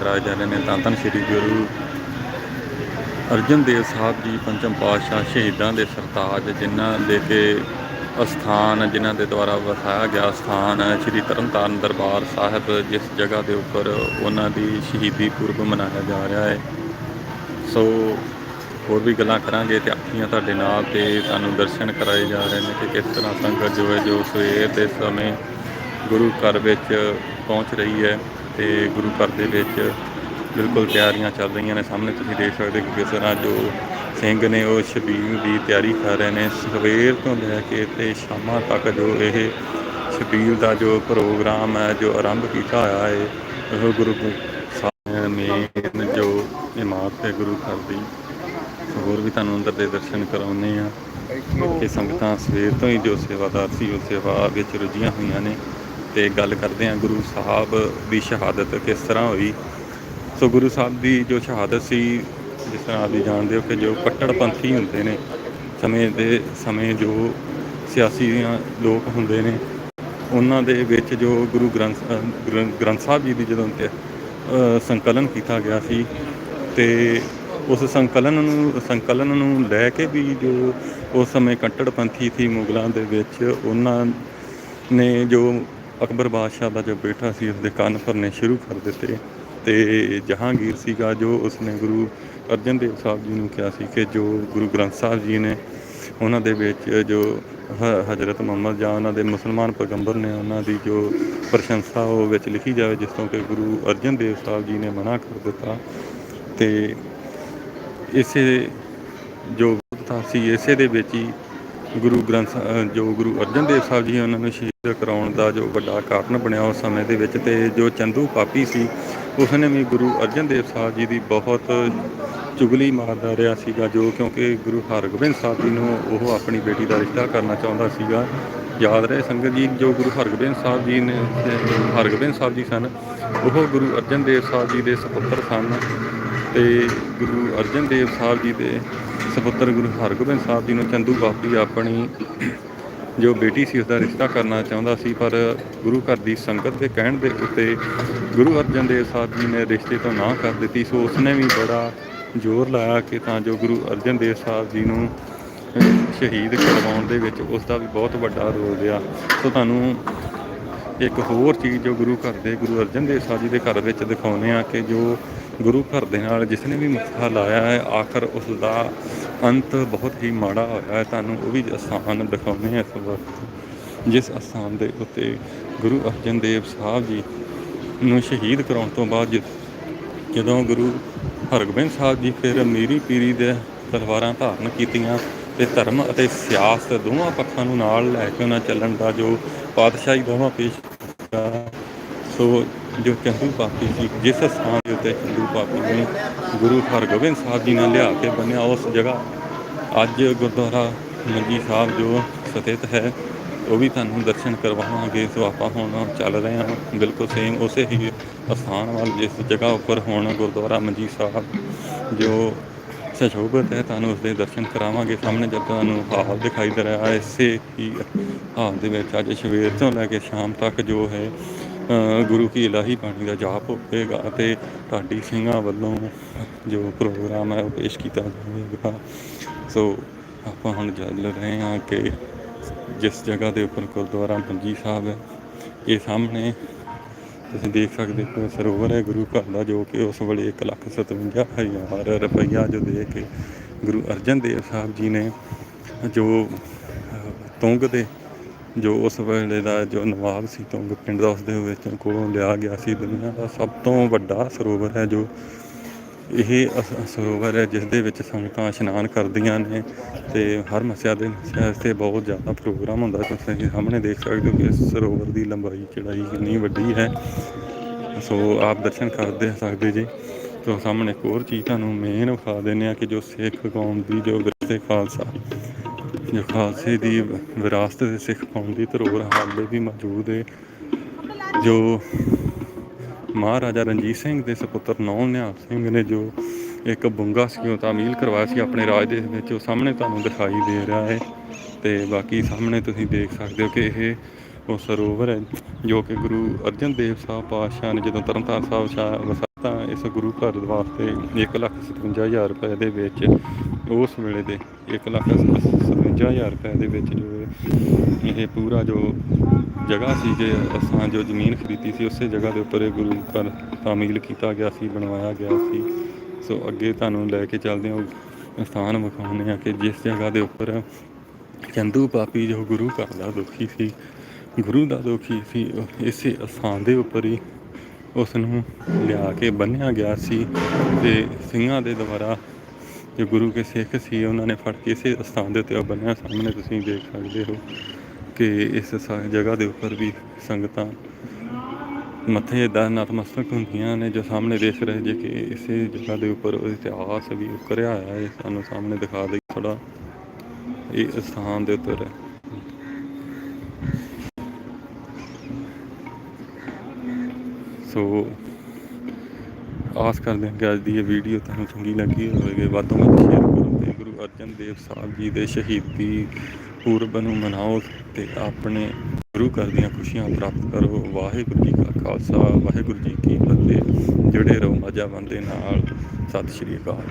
ਕਰਾਏ ਜਾ ਰਹੇ ਨੇ, ਤਾਂ ਧੰਨ ਸ੍ਰੀ ਗੁਰੂ ਅਰਜਨ ਦੇਵ ਸਾਹਿਬ ਜੀ, ਪੰਚਮ ਪਾਤਸ਼ਾਹ ਸ਼ਹੀਦਾਂ ਦੇ ਸਰਤਾਜ, ਜਿਨ੍ਹਾਂ ਦੇ ਕੇ ਅਸਥਾਨ, ਜਿਨ੍ਹਾਂ ਦੇ ਦੁਆਰਾ ਵਸਾਇਆ ਗਿਆ ਸਥਾਨ ਹੈ ਸ੍ਰੀ ਤਰਨਤਾਰਨ ਦਰਬਾਰ ਸਾਹਿਬ, ਜਿਸ ਜਗ੍ਹਾ ਦੇ ਉੱਪਰ ਉਹਨਾਂ ਦੀ ਸ਼ਹੀਦੀ ਪੁਰਬ ਮਨਾਇਆ ਜਾ ਰਿਹਾ ਹੈ। ਸੋ ਹੋਰ ਵੀ ਗੱਲਾਂ ਕਰਾਂਗੇ ਤੇ ਆਪਣੀਆਂ ਤੁਹਾਡੇ ਨਾਲ ਤੇ ਤੁਹਾਨੂੰ ਦਰਸ਼ਨ ਕਰਾਏ ਜਾ ਰਹੇ ਨੇ ਕਿ ਕਿਸ ਤਰ੍ਹਾਂ ਸੰਗਤ ਜੋ ਹੈ, ਜੋ ਸਵੇਰ ਦੇ ਸਮੇਂ ਗੁਰੂ ਘਰ ਵਿੱਚ ਪਹੁੰਚ ਰਹੀ ਹੈ। ਤੇ ਗੁਰੂ ਘਰ ਦੇ ਵਿੱਚ ਬਿਲਕੁਲ ਤਿਆਰੀਆਂ ਚੱਲ ਰਹੀਆਂ ਨੇ। ਸਾਹਮਣੇ ਤੁਸੀਂ ਦੇਖ ਸਕਦੇ ਹੋ ਕਿ ਕਿਸ ਤਰ੍ਹਾਂ ਜੋ ਸਿੰਘ ਨੇ ਉਹ ਛਬੀਲ ਦੀ ਤਿਆਰੀ ਕਰ ਰਹੇ ਨੇ। ਸਵੇਰ ਤੋਂ ਲੈ ਕੇ ਤੇ ਸ਼ਾਮਾਂ ਤੱਕ ਜੋ ਇਹ ਛਬੀਲ ਦਾ ਜੋ ਪ੍ਰੋਗਰਾਮ ਹੈ ਜੋ ਆਰੰਭ ਕੀਤਾ ਹੋਇਆ ਹੈ ਉਹ ਗੁਰੂ ਸਾਹਿਬ ਮੇਨ ਜੋ ਇਮਾਰਤ ਹੈ ਗੁਰੂ ਘਰ ਦੀ ਹੋਰ ਵੀ ਤੁਹਾਨੂੰ ਅੰਦਰ ਦੇ ਦਰਸ਼ਨ ਕਰਾਉਂਦੇ ਆ ਕਿ ਸੰਗਤਾਂ ਸਵੇਰ ਤੋਂ ਹੀ ਜੋ ਸੇਵਾਦਾਰ ਸੀ ਉਹ ਸੇਵਾ ਵਿੱਚ ਰੁੱਝੀਆਂ ਹੋਈਆਂ ਨੇ। ਤੇ ਗੱਲ ਕਰਦੇ ਹਾਂ ਗੁਰੂ ਸਾਹਿਬ ਦੀ ਸ਼ਹਾਦਤ ਕਿਸ ਤਰ੍ਹਾਂ ਹੋਈ। ਸੋ ਗੁਰੂ ਸਾਹਿਬ ਦੀ ਜੋ ਸ਼ਹਾਦਤ ਸੀ, ਜਿਸ ਤਰ੍ਹਾਂ ਆਪ ਜੀ ਜਾਣਦੇ ਹੋ ਕਿ ਜੋ ਕੱਟੜਪੰਥੀ ਹੁੰਦੇ ਨੇ, ਸਮੇਂ ਦੇ ਸਮੇਂ ਜੋ ਸਿਆਸੀ ਲੋਕ ਹੁੰਦੇ ਨੇ, ਉਹਨਾਂ ਦੇ ਵਿੱਚ ਜੋ ਗੁਰੂ ਗ੍ਰੰਥ ਗ੍ਰੰਥ ਸਾਹਿਬ ਜੀ ਦੀ ਜਦੋਂ ਤੇ ਸੰਕਲਨ ਕੀਤਾ ਗਿਆ ਸੀ ਤੇ ਉਸ ਸੰਕਲਨ ਨੂੰ ਸੰਕਲਨ ਨੂੰ ਲੈ ਕੇ ਵੀ ਜੋ ਉਸ ਸਮੇਂ ਕੱਟੜਪੰਥੀ ਸੀ ਮੁਗਲਾਂ ਦੇ ਵਿੱਚ, ਉਹਨਾਂ ਨੇ ਜੋ ਅਕਬਰ ਬਾਦਸ਼ਾਹ ਦਾ ਜੋ ਬੇਟਾ ਸੀ, ਉਸਦੇ ਕੰਨ ਭਰਨੇ ਸ਼ੁਰੂ ਕਰ ਦਿੱਤੇ ਤੇ ਜਹਾਂਗੀਰ ਸੀਗਾ ਜੋ ਉਸਨੇ ਗੁਰੂ ਅਰਜਨ ਦੇਵ ਸਾਹਿਬ ਜੀ ਨੂੰ ਕਿਹਾ ਸੀ ਕਿ ਜੋ ਗੁਰੂ ਗ੍ਰੰਥ ਸਾਹਿਬ ਜੀ ਨੇ ਉਹਨਾਂ ਦੇ ਵਿੱਚ ਜੋ ਹ- ਹਜ਼ਰਤ ਮੁਹੰਮਦ ਜਾਂ ਉਹਨਾਂ ਦੇ ਮੁਸਲਮਾਨ ਪੈਗੰਬਰ ਨੇ ਉਹਨਾਂ ਦੀ ਜੋ ਪ੍ਰਸ਼ੰਸਾ ਉਹ ਵਿੱਚ ਲਿਖੀ ਜਾਵੇ, ਜਿਸ ਤੋਂ ਕਿ ਗੁਰੂ ਅਰਜਨ ਦੇਵ ਸਾਹਿਬ ਜੀ ਨੇ ਮਨਾ ਕਰ ਦਿੱਤਾ। ਤੇ ਇਸੇ ਜੋ ਵਿਰੋਧਤਾ ਸੀ, ਇਸੇ ਦੇ ਵਿੱਚ ਹੀ ਗੁਰੂ ਗ੍ਰੰਥ ਜੋ ਗੁਰੂ ਅਰਜਨ ਦੇਵ ਸਾਹਿਬ ਜੀ ਉਹਨਾਂ ਨੂੰ ਸ਼ਹੀਦ ਕਰਾਉਣ ਦਾ ਜੋ ਵੱਡਾ ਕਾਰਨ ਬਣਿਆ ਉਸ ਸਮੇਂ ਦੇ ਵਿੱਚ ਤੇ ਜੋ ਚੰਦੂ ਪਾਪੀ ਸੀ, ਉਸਨੇ ਵੀ ਗੁਰੂ ਅਰਜਨ ਦੇਵ ਸਾਹਿਬ ਜੀ ਦੀ ਬਹੁਤ ਚੁਗਲੀ ਮਾਰਦਾ ਰਿਹਾ ਸੀਗਾ, ਜੋ ਕਿਉਂਕਿ ਗੁਰੂ ਹਰਗੋਬਿੰਦ ਸਾਹਿਬ ਜੀ ਨੂੰ ਉਹ ਆਪਣੀ ਬੇਟੀ ਦਾ ਰਿਸ਼ਤਾ ਕਰਨਾ ਚਾਹੁੰਦਾ ਸੀਗਾ। ਯਾਦ ਰਹੇ ਸੰਗਤ ਜੀ, ਜੋ ਗੁਰੂ ਹਰਗੋਬਿੰਦ ਸਾਹਿਬ ਜੀ ਨੇ ਹਰਗੋਬਿੰਦ ਸਾਹਿਬ ਜੀ ਸਨ, ਉਹ ਗੁਰੂ ਅਰਜਨ ਦੇਵ ਸਾਹਿਬ ਜੀ ਦੇ ਸੁਪੁੱਤਰ ਸਨ ਤੇ ਗੁਰੂ ਅਰਜਨ ਦੇਵ ਸਾਹਿਬ ਜੀ ਦੇ ਸੁਪੁੱਤਰ ਗੁਰੂ ਹਰਗੋਬਿੰਦ ਸਾਹਿਬ ਜੀ ਨੂੰ ਚੰਦੂ ਬਾਪੀ ਆਪਣੀ ਜੋ ਬੇਟੀ ਸੀ ਉਸ ਦਾ ਰਿਸ਼ਤਾ ਕਰਨਾ ਚਾਹੁੰਦਾ ਸੀ, ਪਰ ਗੁਰੂ ਘਰ ਦੀ ਸੰਗਤ ਦੇ ਕਹਿਣ ਦੇ ਉੱਤੇ ਗੁਰੂ ਅਰਜਨ ਦੇਵ ਸਾਹਿਬ ਜੀ ਨੇ ਰਿਸ਼ਤੇ ਤੋਂ ਨਾ ਕਰ ਦਿੱਤੀ। ਸੋ ਉਸਨੇ ਵੀ ਬੜਾ ਜ਼ੋਰ ਲਾਇਆ ਕਿ ਤਾਂ ਜੋ ਗੁਰੂ ਅਰਜਨ ਦੇਵ ਸਾਹਿਬ ਜੀ ਨੂੰ ਸ਼ਹੀਦ ਕਰਵਾਉਣ ਦੇ ਵਿੱਚ ਉਸ ਦਾ ਵੀ ਬਹੁਤ ਵੱਡਾ ਰੋਲ ਰਿਹਾ। ਸੋ ਤੁਹਾਨੂੰ ਇੱਕ ਹੋਰ ਚੀਜ਼ ਜੋ ਗੁਰੂ ਘਰ ਦੇ ਗੁਰੂ ਅਰਜਨ ਦੇਵ ਸਾਹਿਬ ਜੀ ਦੇ ਘਰ ਵਿੱਚ ਦਿਖਾਉਂਦੇ ਆ ਕਿ ਜੋ ਗੁਰੂ ਘਰ ਦੇ ਨਾਲ ਜਿਸ ਨੇ ਵੀ ਮੱਥਾ ਲਾਇਆ ਹੈ, ਆਖਰ ਉਸ ਦਾ ਅੰਤ ਬਹੁਤ ਹੀ ਮਾੜਾ ਹੋਇਆ ਹੈ। ਤੁਹਾਨੂੰ ਉਹ ਵੀ ਅਸਥਾਨ ਦਿਖਾਉਂਦੇ ਹਾਂ ਇਸ ਵਕਤ। ਜਿਸ ਅਸਥਾਨ ਦੇ ਉੱਤੇ ਗੁਰੂ ਅਰਜਨ ਦੇਵ ਸਾਹਿਬ ਜੀ ਨੂੰ ਸ਼ਹੀਦ ਕਰਾਉਣ ਤੋਂ ਬਾਅਦ ਜਦੋਂ ਗੁਰੂ ਹਰਗੋਬਿੰਦ ਸਾਹਿਬ ਜੀ ਫਿਰ ਮੀਰੀ ਪੀਰੀ ਦੇ ਤਲਵਾਰਾਂ ਧਾਰਨ ਕੀਤੀਆਂ ਤੇ ਧਰਮ ਅਤੇ ਸਿਆਸਤ ਦੋਵਾਂ ਪੱਖਾਂ ਨੂੰ ਨਾਲ ਲੈ ਕੇ ਉਹਨਾਂ ਚੱਲਣ ਦਾ ਜੋ ਪਾਤਸ਼ਾਹੀ ਦੋਵਾਂ ਪੇਸ਼ ਕੀਤਾ, ਸੋ ਜੋ ਚੰਦੂ ਪਾਪੀ ਸੀ, ਜਿਸ ਸਥਾਨ ਦੇ ਉੱਤੇ ਚੰਦੂ ਪਾਪੀ ਨੇ ਗੁਰੂ ਹਰਗੋਬਿੰਦ ਸਾਹਿਬ ਜੀ ਨੇ ਲਿਆ ਕੇ ਬੰਨਿਆ, ਉਸ ਜਗ੍ਹਾ ਅੱਜ ਗੁਰਦੁਆਰਾ ਮੰਜੀ ਸਾਹਿਬ ਜੋ ਸਥਿਤ ਹੈ, ਉਹ ਵੀ ਤੁਹਾਨੂੰ ਦਰਸ਼ਨ ਕਰਵਾਵਾਂਗੇ, ਸੋ ਆਪਾਂ ਹੁਣ ਚੱਲ ਰਹੇ ਹਾਂ, ਬਿਲਕੁਲ ਸੇਮ ਉਸੇ ਹੀ ਅਸਥਾਨ ਵੱਲ, ਜਿਸ ਜਗ੍ਹਾ ਉੱਪਰ ਹੁਣ ਗੁਰਦੁਆਰਾ ਮੰਜੀ ਸਾਹਿਬ ਜੋ ਸਸ਼ੋਭਤ ਹੈ, ਤੁਹਾਨੂੰ ਉਸ ਦੇ ਦਰਸ਼ਨ ਕਰਾਵਾਂਗੇ, ਸਾਹਮਣੇ ਜਦ ਤੁਹਾਨੂੰ ਹਾਲ ਦਿਖਾਈ ਦੇ ਰਿਹਾ ਹੈ ਇਸੇ ਹੀ ਹਾਲ ਦੇ ਵਿੱਚ ਅੱਜ ਸਵੇਰ ਤੋਂ ਲੈ ਕੇ ਸ਼ਾਮ ਤੱਕ ਜੋ ਹੈ ਗੁਰੂ ਕੀ ਇਲਾਹੀ ਬਾਣੀ ਦਾ ਜਾਪ ਹੋਵੇਗਾ ਅਤੇ ਢਾਡੀ ਸਿੰਘਾਂ ਵੱਲੋਂ ਜੋ ਪ੍ਰੋਗਰਾਮ ਹੈ ਉਹ ਪੇਸ਼ ਕੀਤਾ ਜਾਵੇਗਾ। ਸੋ ਆਪਾਂ ਹੁਣ ਚੱਲ ਰਹੇ ਹਾਂ ਕਿ ਜਿਸ ਜਗ੍ਹਾ ਦੇ ਉੱਪਰ ਗੁਰਦੁਆਰਾ ਮੰਜੀ ਸਾਹਿਬ ਹੈ, ਇਹ ਸਾਹਮਣੇ ਤੁਸੀਂ ਦੇਖ ਸਕਦੇ ਹੋ ਸਰੋਵਰ ਹੈ, ਗੁਰੂ ਘਰ ਦਾ ਜੋ ਕਿ ਉਸ ਵੇਲੇ 157000 ਰੁਪਈਆ ਜੋ ਦੇ ਕੇ ਗੁਰੂ ਅਰਜਨ ਦੇਵ ਸਾਹਿਬ ਜੀ ਨੇ ਜੋ ਤੁੰਗ ਦੇ ਜੋ ਉਸ ਵੇਲੇ ਦਾ ਜੋ ਨਵਾਬ ਸੀ ਤੁੰਗ ਪਿੰਡ ਦਾ ਉਸ ਦੇ ਵਿੱਚ ਕੋਲੋਂ ਲਿਆ ਗਿਆ ਸੀ, ਦੁਨੀਆ ਦਾ ਸਭ ਤੋਂ ਵੱਡਾ ਸਰੋਵਰ ਹੈ ਜੋ ਇਹ ਅਸ- ਸਰੋਵਰ ਹੈ ਜਿਸ ਦੇ ਵਿੱਚ ਸੰਗਤਾਂ ਇਸ਼ਨਾਨ ਕਰਦੀਆਂ ਨੇ ਤੇ ਹਰ ਮਸਿਆ ਦੇ ਤੇ ਬਹੁਤ ਜ਼ਿਆਦਾ ਪ੍ਰੋਗਰਾਮ ਹੁੰਦਾ, ਤੁਸੀਂ ਸਾਹਮਣੇ ਦੇਖ ਸਕਦੇ ਹੋ ਕਿ ਇਸ ਸਰੋਵਰ ਦੀ ਲੰਬਾਈ, ਚੜਾਈ ਕਿੰਨੀ ਵੱਡੀ ਹੈ। ਸੋ ਆਪ ਦਰਸ਼ਨ ਕਰਦੇ ਸਕਦੇ ਜੀ। ਸੋ ਸਾਹਮਣੇ ਇੱਕ ਹੋਰ ਚੀਜ਼ ਤੁਹਾਨੂੰ ਮੇਨ ਵਿਖਾ ਦਿੰਦੇ ਆ ਕਿ ਜੋ ਸਿੱਖ ਕੌਮ ਦੀ ਜੋ ਵਿਰਸੇ ਖਾਲਸਾ ਖਾਲਸੇ ਦੀ ਵਿਰਾਸਤ ਦੇ ਸਿੱਖ ਕੌਮ ਦੀ ਧਰੋਹਰ ਹਾਲੇ ਵੀ ਮੌਜੂਦ ਹੈ ਜੋ ਮਹਾਰਾਜਾ ਰਣਜੀਤ ਸਿੰਘ ਦੇ ਸੁਪੁੱਤਰ ਨੌ ਨਿਹਾਲ ਸਿੰਘ ਨੇ ਜੋ ਇੱਕ ਬੁੰਗਾ ਸੀ ਉਹ ਤਾਮੀਲ ਕਰਵਾਇਆ ਸੀ ਆਪਣੇ ਰਾਜ ਦੇ ਵਿੱਚ, ਉਹ ਸਾਹਮਣੇ ਤੁਹਾਨੂੰ ਦਿਖਾਈ ਦੇ ਰਿਹਾ ਹੈ ਤੇ ਬਾਕੀ ਸਾਹਮਣੇ ਤੁਸੀਂ ਦੇਖ ਸਕਦੇ ਹੋ ਕਿ ਇਹ ਉਹ ਸਰੋਵਰ ਹੈ, ਜੋ ਕਿ ਗੁਰੂ ਅਰਜਨ ਦੇਵ ਸਾਹਿਬ ਪਾਤਸ਼ਾਹ ਨੇ ਜਦੋਂ ਤਰਨਤਾਰਨ ਸਾਹਿਬ ਸ਼ਾਹ ਵਸਾ ਤਾਂ ਇਸ ਗੁਰੂ ਘਰ ਵਾਸਤੇ 157000 ਰੁਪਏ ਦੇ ਵਿੱਚ ਉਸ ਵੇਲੇ ਦੇ 157000 ਰੁਪਏ ਦੇ ਵਿੱਚ ਜੋ ਇਹ ਪੂਰਾ ਜੋ ਜਗ੍ਹਾ ਸੀ ਜੇ ਅਸਾਂ ਜੋ ਜ਼ਮੀਨ ਖਰੀਦੀ ਸੀ, ਉਸੇ ਜਗ੍ਹਾ ਦੇ ਉੱਪਰ ਇਹ ਗੁਰੂ ਘਰ ਤਾਮੀਲ ਕੀਤਾ ਗਿਆ ਸੀ, ਬਣਵਾਇਆ ਗਿਆ ਸੀ। ਸੋ ਅੱਗੇ ਤੁਹਾਨੂੰ ਲੈ ਕੇ ਚੱਲਦੇ ਹਾਂ, ਉਹ ਸਥਾਨ ਵਿਖਾਉਂਦੇ ਹਾਂ ਕਿ ਜਿਸ ਜਗ੍ਹਾ ਦੇ ਉੱਪਰ ਚੰਦੂ ਪਾਪੀ ਜੋ ਗੁਰੂ ਘਰ ਦਾ ਦੁਖੀ ਸੀ, ਗੁਰੂ ਦਾ ਦੁਖੀ ਸੀ ਉਹ ਇਸੇ ਅਸਥਾਨ ਦੇ ਉੱਪਰ ਹੀ ਉਸ ਨੂੰ ਲਿਆ ਕੇ ਬੰਨਿਆ ਗਿਆ ਸੀ ਤੇ ਸਿੰਘਾਂ ਦੇ ਦੁਆਰਾ ਜੋ ਗੁਰੂ ਕੇ ਸਿੱਖ ਸੀ, ਉਹਨਾਂ ਨੇ ਫੜ ਕੇ ਇਸੇ ਅਸਥਾਨ ਦੇ ਉੱਤੇ ਉਹ ਬੰਨਿਆ। ਸਾਹਮਣੇ ਤੁਸੀਂ ਦੇਖ ਸਕਦੇ ਹੋ ਕਿ ਇਸ ਜਗ੍ਹਾ ਦੇ ਉੱਪਰ ਵੀ ਸੰਗਤਾਂ ਮੱਥੇ ਦਾ ਨਤਮਸਤਕ ਹੁੰਦੀਆਂ ਨੇ, ਜੋ ਸਾਹਮਣੇ ਦੇਖ ਰਹੇ ਜੇ ਕਿ ਇਸੇ ਜਗ੍ਹਾ ਦੇ ਉੱਪਰ ਉਹ ਇਤਿਹਾਸ ਵੀ ਉਕਰਿਆ ਹੋਇਆ ਹੈ। ਸਾਨੂੰ ਸਾਹਮਣੇ ਦਿਖਾ ਦੇ ਥੋੜਾ ਇਹ ਸਥਾਨ ਦੇ ਉੱਤੇ ਹੈ। ਸੋ ਆਸ ਕਰਦੇ ਹਾਂ ਕਿ ਅੱਜ ਦੀ ਇਹ ਵੀਡੀਓ ਤੁਹਾਨੂੰ ਚੰਗੀ ਲੱਗੀ ਹੋਵੇਗੀ। ਵੱਧ ਤੋਂ ਵੱਧ ਸ਼ੇਅਰ ਕਰੋ ਤੇ ਗੁਰੂ ਅਰਜਨ ਦੇਵ ਸਾਹਿਬ ਜੀ ਦੇ ਸ਼ਹੀਦੀ ਪੁਰਬ ਨੂੰ ਮਨਾਓ ਤੇ ਆਪਣੇ ਗੁਰੂ ਘਰ ਦੀਆਂ ਖੁਸ਼ੀਆਂ ਪ੍ਰਾਪਤ ਕਰੋ। ਵਾਹਿਗੁਰੂ ਜੀ ਕਾ ਖਾਲਸਾ, ਵਾਹਿਗੁਰੂ ਜੀ ਕੀ ਫਤਿਹ। ਜਿਹੜੇ ਰਹੋ ਮਾਝਾ ਬੰਦੇ ਨਾਲ। ਸਤਿ ਸ਼੍ਰੀ ਅਕਾਲ।